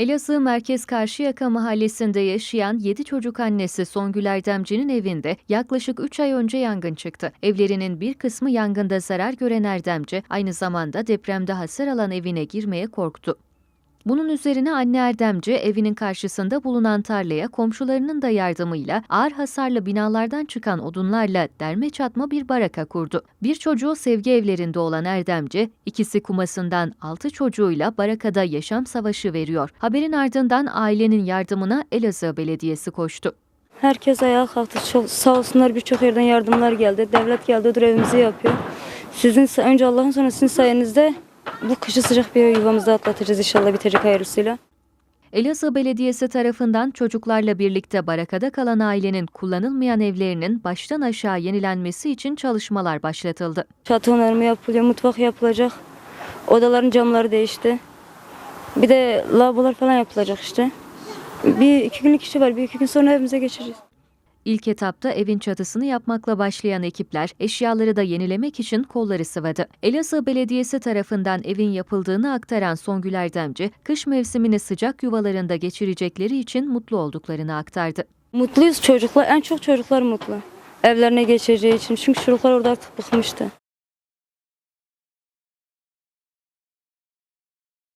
Elazığ Merkez Karşıyaka mahallesinde yaşayan 7 çocuk annesi Songül Erdemci'nin evinde yaklaşık 3 ay önce yangın çıktı. Evlerinin bir kısmı yangında zarar gören Erdemci aynı zamanda depremde hasar alan evine girmeye korktu. Bunun üzerine anne Erdemci evinin karşısında bulunan tarlaya komşularının da yardımıyla ağır hasarlı binalardan çıkan odunlarla derme çatma bir baraka kurdu. Bir çocuğu sevgi evlerinde olan Erdemci, ikisi kumasından 6 çocuğuyla barakada yaşam savaşı veriyor. Haberin ardından ailenin yardımına Elazığ Belediyesi koştu. Herkes ayağa kalktı. Çok, sağ olsunlar birçok yerden yardımlar geldi. Devlet geldi görevimizi yapıyor. Sizin önce Allah'ın sonra sizin sayenizde bu kışı sıcak bir yuvamızda atlatacağız inşallah bitecek hayırlısıyla. Elazığ Belediyesi tarafından çocuklarla birlikte barakada kalan ailenin kullanılmayan evlerinin baştan aşağı yenilenmesi için çalışmalar başlatıldı. Çatı onarımı yapılıyor, mutfak yapılacak. Odaların camları değişti. Bir de lavabolar falan yapılacak işte. Bir iki günlük işi var. Bir iki gün sonra evimize geçeceğiz. İlk etapta evin çatısını yapmakla başlayan ekipler eşyaları da yenilemek için kolları sıvadı. Elazığ Belediyesi tarafından evin yapıldığını aktaran Songül Erdemci, kış mevsimini sıcak yuvalarında geçirecekleri için mutlu olduklarını aktardı. Mutluyuz çocuklar. En çok çocuklar mutlu. Evlerine geçeceği için. Çünkü çocuklar orada artık bıkmıştı.